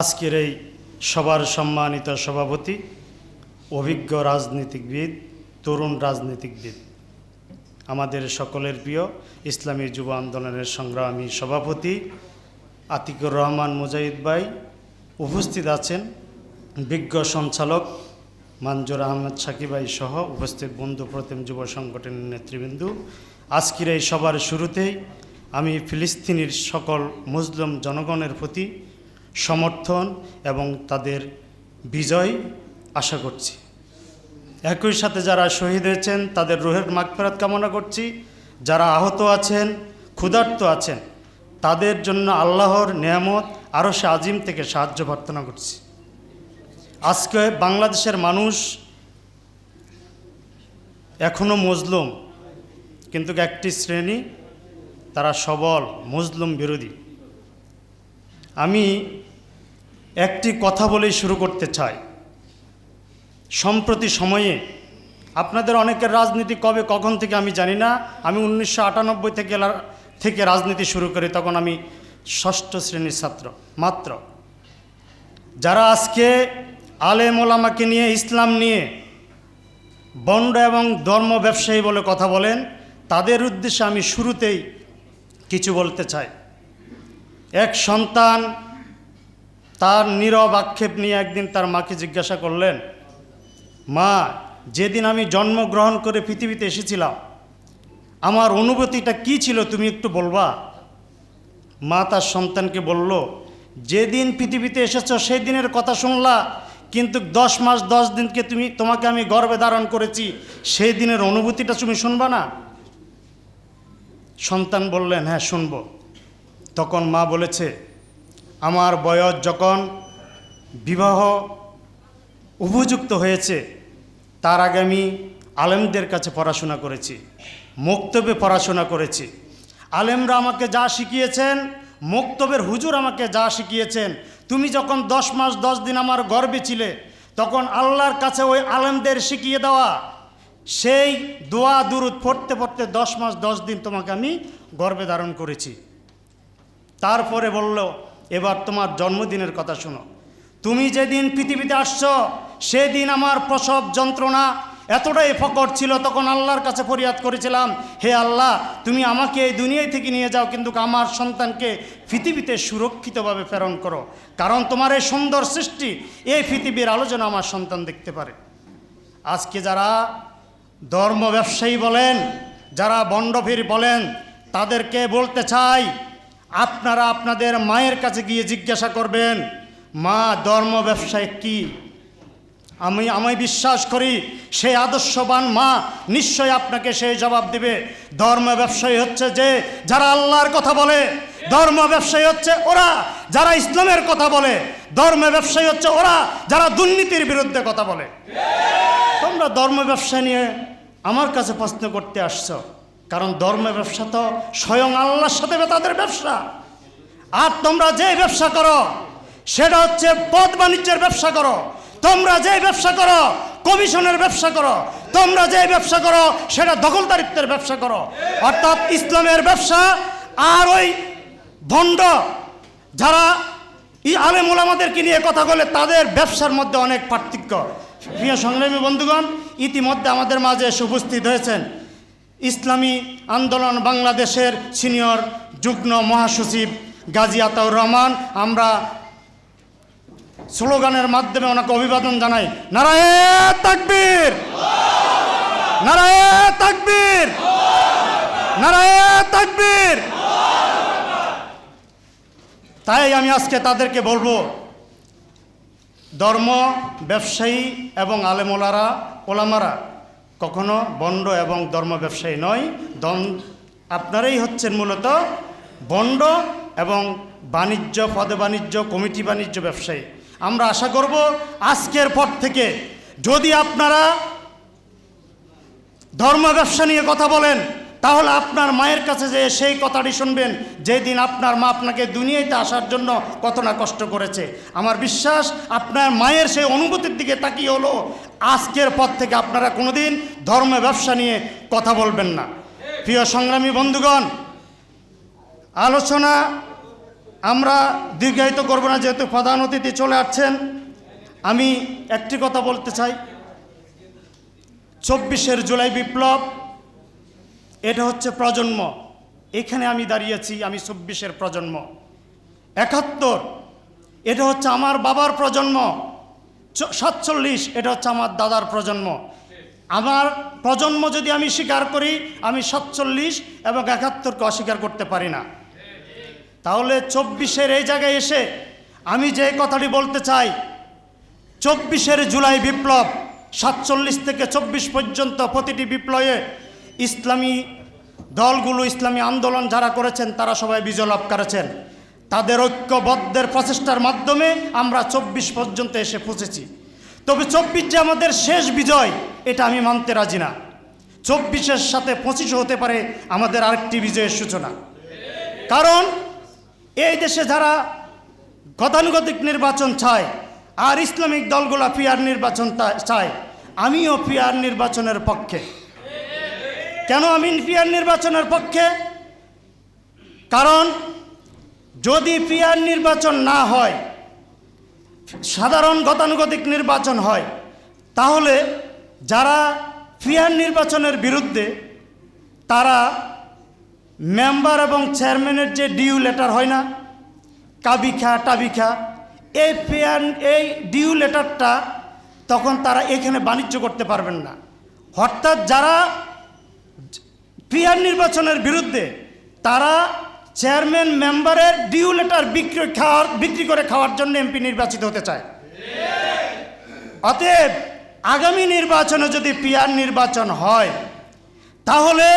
আজকের এই সবার সম্মানিত সভাপতি, অভিজ্ঞ রাজনীতিকবিদ, তরুণ রাজনীতিকবিদ, আমাদের সকলের প্রিয় ইসলামী যুব আন্দোলনের সংগ্রামী সভাপতি আতিকুর রহমান মুজাহিদ ভাই উপস্থিত আছেন। বিজ্ঞ সঞ্চালক মানজুর আহমেদ সাকিবাই সহ উপস্থিত বন্ধু প্রতিম যুব সংগঠনের নেতৃবৃন্দ। আজকের এই সবার শুরুতেই আমি ফিলিস্তিনির সকল মুসলিম জনগণের প্রতি সমর্থন এবং তাদের বিজয় আশা করছি। একই সাথে যারা শহীদ হয়েছেন, তাদের রুহের মাগফেরাত কামনা করছি। যারা আহত আছেন, ক্ষুধার্ত আছেন, তাদের জন্য আল্লাহর নিয়ামত আরও সে আজিম থেকে সাহায্য প্রার্থনা করছি। আজকে বাংলাদেশের মানুষ এখনও মজলুম, কিন্তু একটি শ্রেণি, তারা সবল মজলুম বিরোধী। আমি একটি কথা বলেই শুরু করতে চাই। সম্প্রতি সময়ে আপনাদের অনেকের রাজনীতি কবে, কখন থেকে আমি জানি না। আমি উনিশশো আটানব্বই থেকে থেকে রাজনীতি শুরু করি, তখন আমি ষষ্ঠ শ্রেণির ছাত্র, মাত্র। যারা আজকে আলেম ওলামাকে নিয়ে, ইসলাম নিয়ে বন্ড এবং ধর্ম ব্যবসায়ী বলে কথা বলেন, তাদের উদ্দেশ্যে আমি শুরুতেই কিছু বলতে চাই। এক সন্তান তার নীরব আক্ষেপ নিয়ে একদিন তার মাকে জিজ্ঞাসা করলেন, মা, যেদিন আমি জন্মগ্রহণ করে পৃথিবীতে এসেছিলাম, আমার অনুভূতিটা কি ছিল তুমি একটু বলবা? মা তার সন্তানকে বলল, যেদিন পৃথিবীতে এসেছ সেই দিনের কথা শুনলা, কিন্তু দশ মাস, দশ দিনকে তুমি, তোমাকে আমি গর্বে ধারণ করেছি, সেই দিনের অনুভূতিটা তুমি শুনবা না? সন্তান বললেন হ্যাঁ শুনব। তখন মা বলেছে আমার বয়স যখন বিবাহ উপযুক্ত হয়েছে, তার আগে আমি আলেমদের কাছে পড়াশোনা করেছি, মুক্তবে পড়াশোনা করেছি। আলেমরা আমাকে যা শিখিয়েছেন, মুক্তবের হুজুর আমাকে যা শিখিয়েছেন, তুমি যখন দশ মাস, দশ দিন আমার গর্বে ছিলে, তখন আল্লাহর কাছে ওই আলেমদের শিখিয়ে দেওয়া, সেই দোয়া, দুরুদ পড়তে পড়তে দশ মাস, দশ দিন তোমাকে আমি গর্বে ধারণ করেছি। তারপরে বলল এবার তোমার জন্মদিনের কথা শোনো। তুমি যেদিন পৃথিবীতে আসছো, সেদিন আমার প্রসব যন্ত্রণা এতটাই ফকট ছিল, তখন আল্লাহর কাছে ফরিয়াদ করেছিলাম, হে আল্লাহ, তুমি আমাকে এই দুনিয়ায় থেকে নিয়ে যাও, কিন্তু আমার সন্তানকে পৃথিবীতে সুরক্ষিতভাবে প্রেরণ করো। কারণ তোমার এই সুন্দর সৃষ্টি, এই পৃথিবীর আলোচনা আমার সন্তান দেখতে পারে। আজকে যারা ধর্ম ব্যবসায়ী বলেন, যারা বন্ডভীর বলেন, তাদেরকে বলতে চাই আপনারা আপনাদের মায়ের কাছে গিয়ে জিজ্ঞাসা করবেন, মা, ধর্ম ব্যবসায় কি? আমি আমি বিশ্বাস করি সেই আদর্শবান মা নিশ্চয় আপনাকে সেই জবাব দিবে। ধর্ম ব্যবসায়ী হচ্ছে যে, যারা আল্লাহর কথা বলে। ধর্ম ব্যবসায়ী হচ্ছে ওরা যারা ইসলামের কথা বলে। ধর্ম ব্যবসায়ী হচ্ছে ওরা যারা দুর্নীতির বিরুদ্ধে কথা বলে। তোমরা ধর্ম ব্যবসা নিয়ে আমার কাছে প্রশ্ন করতে আসছো। কারণ ধর্মের ব্যবসা তো স্বয়ং আল্লাহর সাথে তাদের ব্যবসা। আর তোমরা যে ব্যবসা করো, সেটা হচ্ছে পদ বাণিজ্যের ব্যবসা করো। তোমরা যে ব্যবসা করো, কমিশনের ব্যবসা করো। তোমরা যে ব্যবসা করো, সেটা দখলদারিত্বের ব্যবসা করো। অর্থাৎ ইসলামের ব্যবসা আর ওই ভণ্ড যারা ই আলেম ওলামাদেরকে নিয়ে কথা বলে, তাদের ব্যবসার মধ্যে অনেক পার্থক্য। প্রিয় সংগ্রামী বন্ধুগণ, ইতিমধ্যে আমাদের মাঝে এসে উপস্থিত হয়েছেন ইসলামী আন্দোলন বাংলাদেশের সিনিয়র যুগ্ম মহাসচিব গাজী আতাউর রহমান, আমরা স্লোগানের মাধ্যমে ওনাকে অভিবাদন জানাই। নারায়ে তাকবীর! নারায়ে তাকবীর! নারায়ে তাকবীর! তাই আমি আজকে তাদেরকে বলব, ধর্ম, ব্যবসায়ী এবং আলেমোলারা, ওলামারা কখনো বন্ড এবং ধর্ম ব্যবসায়ী নয়। দম আপনারাই হচ্ছেন মূলত বন্ড এবং বাণিজ্য, পদে বাণিজ্য, কমিটি বাণিজ্য ব্যবসায়ী। আমরা আশা করব আজকের পর থেকে যদি আপনারা ধর্ম ব্যবসা নিয়ে কথা বলেন তাহলে আপনার মায়ের কাছে যে সেই কথাটি শুনবেন, যেদিন আপনার মা আপনাকে দুনিয়াতে আসার জন্য কত না কষ্ট করেছে। আমার বিশ্বাস, আপনার মায়ের সেই অনুভূতির দিকে তাকিয়ে হলো, আজকের পর থেকে আপনারা কোনোদিন ধর্ম ব্যবসা নিয়ে কথা বলবেন না। প্রিয় সংগ্রামী বন্ধুগণ, আলোচনা আমরা দীর্ঘায়িত করব না, যেহেতু প্রধান অতিথি চলে আসছেন। আমি একটি কথা বলতে চাই। চব্বিশের জুলাই বিপ্লব এটা হচ্ছে প্রজন্ম। এখানে আমি দাঁড়িয়েছি, আমি চব্বিশের প্রজন্ম। একাত্তর, এটা হচ্ছে আমার বাবার প্রজন্ম। সাতচল্লিশ, এটা হচ্ছে আমার দাদার প্রজন্ম। আমার প্রজন্ম যদি আমি স্বীকার করি, আমি সাতচল্লিশ এবং একাত্তরকে অস্বীকার করতে পারি না। তাহলে চব্বিশের এই জায়গায় এসে আমি যে কথাটি বলতে চাই, চব্বিশের জুলাই বিপ্লব, সাতচল্লিশ থেকে চব্বিশ পর্যন্ত প্রতিটি বিপ্লবে ইসলামী দলগুলো, ইসলামী আন্দোলন যারা করেছেন, তারা সবাই বিজয় লাভ করেছেন। তাদের ঐক্যবদ্ধের প্রচেষ্টার মাধ্যমে আমরা চব্বিশ পর্যন্ত এসে পৌঁছেছি। তবে চব্বিশ যে আমাদের শেষ বিজয়, এটা আমি মানতে রাজি না। চব্বিশের সাথে পঁচিশে হতে পারে আমাদের আরেকটি বিজয়ের সূচনা। কারণ এই দেশে যারা গতানুগতিক নির্বাচন চায়, আর ইসলামিক দলগুলো পিয়ার নির্বাচন চায়, আমিও পিয়ার নির্বাচনের পক্ষে। কেন আমি পিয়ার নির্বাচনের পক্ষে? কারণ যদি পিয়ার নির্বাচন না হয়, সাধারণ গতানুগতিক নির্বাচন হয়, তাহলে যারা পিয়ার নির্বাচনের বিরুদ্ধে, তারা মেম্বার এবং চেয়ারম্যানের যে ডিউ লেটার হয় না, কাবিখা, টাবিখা, এই ফেয়ার এই ডিউ লেটারটা তখন তারা এখানে বাণিজ্য করতে পারবেন না। অর্থাৎ যারা পিয়ার নির্বাচনের বিরুদ্ধে তারা চেয়ারম্যান মেম্বারের ডিউ লেটার বিক্রি খাওয়ার, বিক্রি করে খাওয়ার জন্য এমপি নির্বাচিত হতে চায়। অতএব আগামী নির্বাচনে যদি পিয়ার নির্বাচন হয়, তাহলে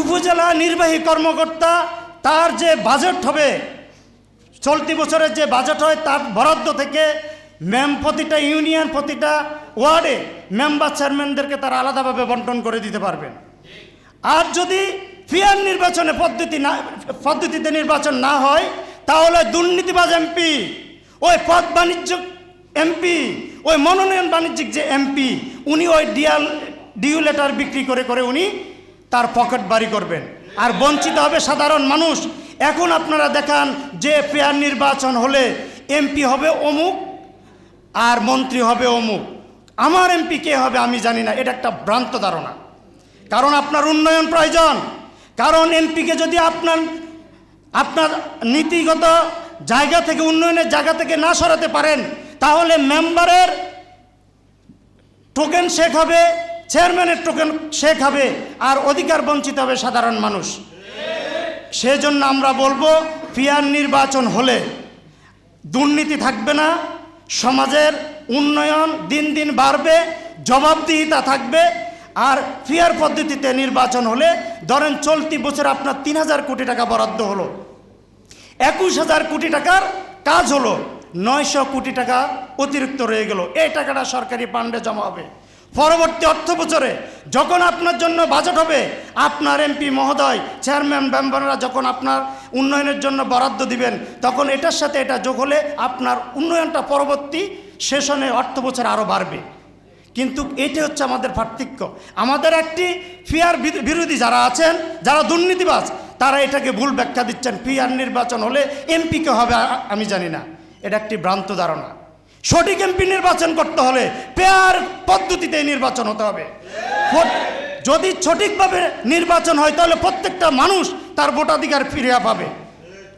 উপজেলা নির্বাহী কর্মকর্তা তার যে বাজেট হবে, চলতি বছরের যে বাজেট হয় তার বরাদ্দ থেকে ম্যাম প্রতিটা ইউনিয়ন, প্রতিটা ওয়ার্ডে মেম্বার চেয়ারম্যানদেরকে তারা আলাদাভাবে বন্টন করে দিতে পারবেন। আর যদি ফিয়ার নির্বাচনে পদ্ধতি না, পদ্ধতিতে নির্বাচন না হয়, তাহলে দুর্নীতিবাজ এমপি, ওই পদ বাণিজ্য এমপি, ওই মনোনয়ন বাণিজ্যিক যে এমপি, উনি ওই ডিয়াল, ডিউ লেটার বিক্রি করে করে উনি তার পকেট বাড়ি করবেন। আর বঞ্চিত হবে সাধারণ মানুষ। এখন আপনারা দেখান যে ফেয়ার নির্বাচন হলে এমপি হবে অমুক আর মন্ত্রী হবে অমুক। আমার এমপি কে হবে আমি জানি না, এটা একটা ভ্রান্ত ধারণা। কারণ আপনার উন্নয়ন প্রয়োজন। কারণ এমপিকে যদি আপনার আপনার নীতিগত জায়গা থেকে, উন্নয়নের জায়গা থেকে না সরাতে পারেন, তাহলে মেম্বারের টোকেন শেখ হবে, চেয়ারম্যানের টোকেন শেখ হবে, আর অধিকার বঞ্চিত হবে সাধারণ মানুষ। সেজন্য আমরা বলব পিয়ার নির্বাচন হলে দুর্নীতি থাকবে না, সমাজের উন্নয়ন দিন দিন বাড়বে, জবাবদিহিতা থাকবে আর ফিয়ার পদ্ধতিতে নির্বাচন হলে, ধরেন চলতি বছর আপনার তিন হাজার কোটি টাকা বরাদ্দ হলো। একুশ হাজার কোটি টাকার কাজ হলো, নয়শো কোটি টাকা অতিরিক্ত রয়ে গেল। এই টাকাটা সরকারি ফান্ডে জমা হবে। পরবর্তী অর্থ বছরে যখন আপনার জন্য বাজেট হবে, আপনার এমপি মহোদয় চেয়ারম্যান মেম্বাররা যখন আপনার উন্নয়নের জন্য বরাদ্দ দিবেন, তখন এটার সাথে এটা যোগ হলে আপনার উন্নয়নটা পরবর্তী সেশনে অর্থ বছর আরও বাড়বে। কিন্তু এটি হচ্ছে আমাদের পার্থক্য। আমাদের একটি ফিয়ার বিরোধী যারা আছেন, যারা দুর্নীতিবাজ, তারা এটাকে ভুল ব্যাখ্যা দিচ্ছেন। ফিয়ার নির্বাচন হলে এমপিকে হবে আমি জানি না। এটা একটি ভ্রান্ত ধারণা। সঠিক এমপি নির্বাচন করতে হলে পেয়ার পদ্ধতিতে নির্বাচন হতে হবে। যদি সঠিকভাবে নির্বাচন হয়, তাহলে প্রত্যেকটা মানুষ তার ভোটাধিকার ফিরে পাবে।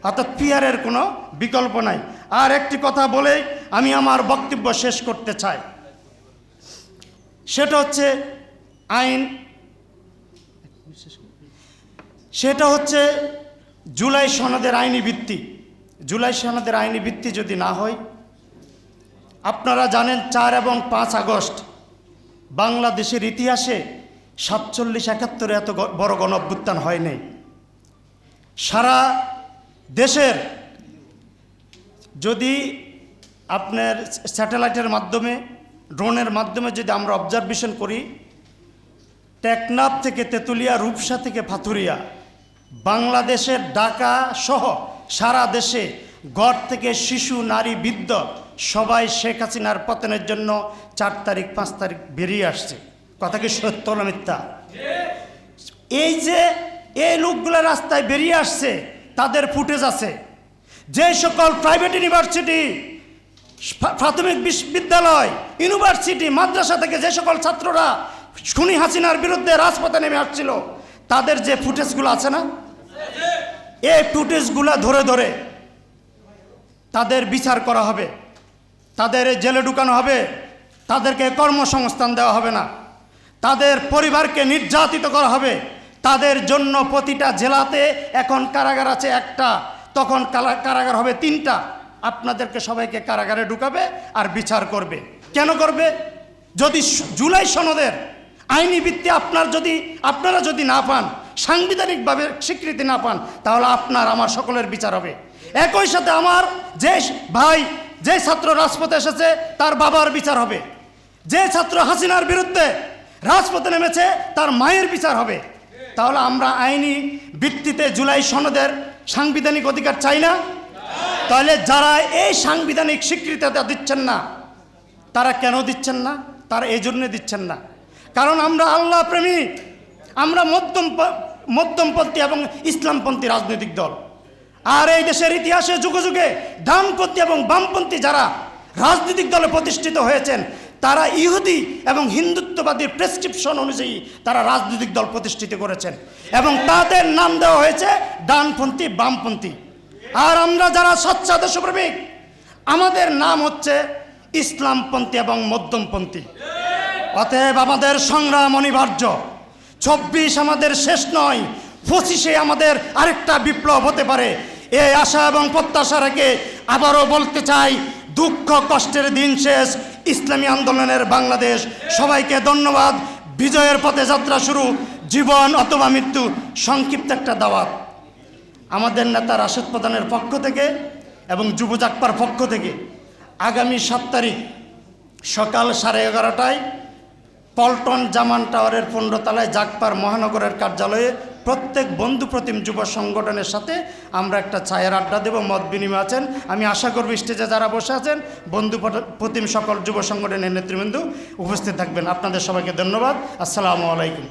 অর্থাৎ পিয়ারের কোনো বিকল্প নাই। আর একটি কথা বলে আমি আমার বক্তব্য শেষ করতে চাই। সেটা হচ্ছে আইন। সেটা হচ্ছে জুলাই সনদের আইনি ভিত্তি। জুলাই সনদের আইনি ভিত্তি যদি না হয়, আপনারা জানেন চার এবং পাঁচ আগস্ট বাংলাদেশের ইতিহাসে সাতচল্লিশ একাত্তরে এত বড় গণ অভ্যুত্থান হয়নি সারা দেশের যদি আপনার স্যাটেলাইটের মাধ্যমে ড্রোনের মাধ্যমে যদি আমরা অবজারভেশন করি, টেকনাফ থেকে তেঁতুলিয়া, রূপসা থেকে ফাথুরিয়া বাংলাদেশের ঢাকা সহ সারা দেশে গড় থেকে শিশু, নারী, বৃদ্ধ সবাই শেখ হাসিনার পতনের জন্য চার তারিখ, পাঁচ তারিখ বেরিয়ে আসছে। কথা কি সত্য না মিথ্যা? এই যে এই লোকগুলো রাস্তায় বেরিয়ে আসছে, তাদের ফুটেজ আছে। যে সকল প্রাইভেট ইউনিভার্সিটি প্রাথমিক বিশ্ববিদ্যালয় ইউনিভার্সিটি, মাদ্রাসা থেকে যে সকল ছাত্ররা খুনি হাসিনার বিরুদ্ধে রাজপথে নেমে আসছিল, তাদের যে ফুটেজগুলো আছে না? এই ফুটেজগুলো ধরে ধরে তাদের বিচার করা হবে। তাদের জেলে ঢুকানো হবে। তাদেরকে কর্মসংস্থান দেওয়া হবে না। তাদের পরিবারকে নির্যাতিত করা হবে। তাদের জন্য প্রতিটা জেলাতে এখন কারাগার আছে একটা, তখন কারাগার হবে তিনটা। আপনাদেরকে সবাইকে কারাগারে ঢুকাবে আর বিচার করবে। কেন করবে? যদি জুলাই সনদের আইনি ভিত্তি আপনার যদি, আপনারা যদি না পান, সাংবিধানিকভাবে স্বীকৃতি না পান, তাহলে আপনার, আমার সকলের বিচার হবে। একই সাথে আমার যে ভাই, যে ছাত্র রাজপথে এসেছে, তার বাবার বিচার হবে। যে ছাত্র হাসিনার বিরুদ্ধে রাজপথে নেমেছে, তার মায়ের বিচার হবে। তাহলে আমরা আইনি ভিত্তিতে জুলাই সনদের সাংবিধানিক অধিকার চাই না। তাহলে যারা এই সাংবিধানিক স্বীকৃতিটা দিচ্ছেন না, তারা কেন দিচ্ছেন না? তারা এই জন্যে দিচ্ছেন না। কারণ আমরা আল্লাহ প্রেমিক আমরা মধ্যম মধ্যমপন্থী এবং ইসলামপন্থী রাজনৈতিক দল। আর এই দেশের ইতিহাসে যুগে যুগে ডানপন্থী এবং বামপন্থী যারা রাজনৈতিক দলে প্রতিষ্ঠিত হয়েছেন, তারা ইহুদি এবং হিন্দুত্ববাদীর প্রেসক্রিপশন অনুযায়ী তারা রাজনৈতিক দল প্রতিষ্ঠিত করেছেন। এবং তাদের নাম দেওয়া হয়েছে ডানপন্থী বামপন্থী। আর আমরা যারা স্বচ্ছা দেশপ্রেমিক আমাদের নাম হচ্ছে ইসলামপন্থী এবং মধ্যমপন্থী। অতএব আমাদের সংগ্রাম অনিবার্য। চব্বিশ আমাদের শেষ নয়, পঁচিশে আমাদের আরেকটা বিপ্লব হতে পারে। এই আশা এবং প্রত্যাশা রেখে আবারও বলতে চাই, দুঃখ কষ্টের দিন শেষ, ইসলামী আন্দোলনের বাংলাদেশ। সবাইকে ধন্যবাদ। বিজয়ের পথে যাত্রা শুরু, জীবন অথবা মৃত্যু, সংক্ষিপ্ত একটা দাওয়াত। আমাদের নেতা রাশেদ প্রধানের পক্ষ থেকে এবং যুব জাকপার পক্ষ থেকে আগামী সাত তারিখ সকাল সাড়ে এগারোটায় পল্টন জামান টাওয়ারের পনেরো তলায় জাকপার মহানগরের কার্যালয়ে প্রত্যেক বন্ধু প্রতিম যুব সংগঠনের সাথে আমরা একটা ছায়ের আড্ডা দেব, মত বিনিময় আছেন। আমি আশা করব স্টেজে যারা বসে আছেন, বন্ধু প্রতিম সকল যুব সংগঠনের নেতৃবৃন্দ উপস্থিত থাকবেন। আপনাদের সবাইকে ধন্যবাদ। আসসালামু আলাইকুম।